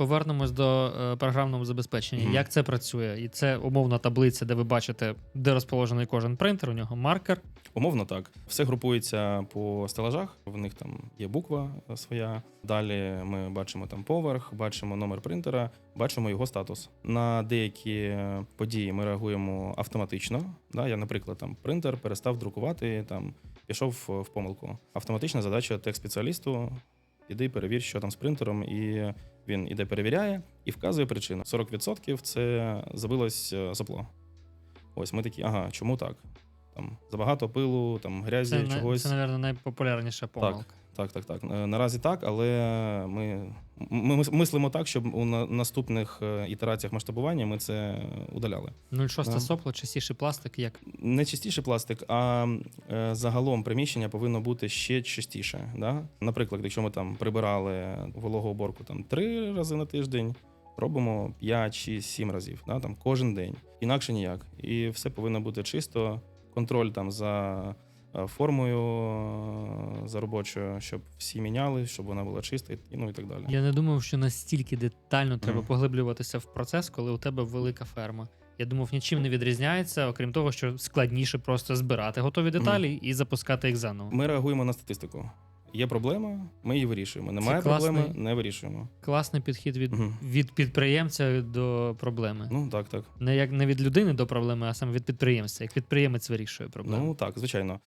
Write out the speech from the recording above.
Повернемось до е, програмного забезпечення. Мгм. Як це працює? І це умовна таблиця, де ви бачите, де розположений кожен принтер, у нього маркер. Умовно так. Все групується по стелажах. В них там є буква своя. Далі ми бачимо там поверх, бачимо номер принтера, бачимо його статус. На деякі е, події ми реагуємо автоматично. Да, я, наприклад, там принтер перестав друкувати, там пішов в помилку. Автоматична задача тех-спеціалісту. Іди перевір, що там з принтером, і він іде перевіряє і вказує причину. 40% це забилось е, сопло. Ось ми такі, ага, чому так? Там забагато пилу, там грязі, Це, чогось. це, мабуть, найпопулярніша помилка. Так, так, так. так. Наразі так, але ми, ми мислимо так, щоб у на- наступних е, ітераціях масштабування ми це удаляли. 0,6 Да. сопло, частіший пластик, як Не чистіше пластик, а е, загалом приміщення повинно бути ще чистіше. Да? Наприклад, якщо ми там прибирали вологоуборку там три рази на тиждень, робимо 5 чи 7 разів, да? там кожен день. Інакше ніяк. І все повинно бути чисто. Контроль там за формою, е, за робочою, щоб всі міняли, щоб вона була чиста, і ну і так далі. Я не думав, що настільки детально треба Мгм. поглиблюватися в процес, коли у тебе велика ферма. Я думав, нічим не відрізняється, окрім того, що складніше просто збирати готові деталі і запускати їх заново. Ми реагуємо на статистику. Є проблема, ми її вирішуємо. Немає класний- проблеми, не вирішуємо. Класний підхід від, Мгм. від підприємця до проблеми. Ну так, так. Не як не від людини до проблеми, а саме від підприємця. Як підприємець вирішує проблему. Ну так, звичайно.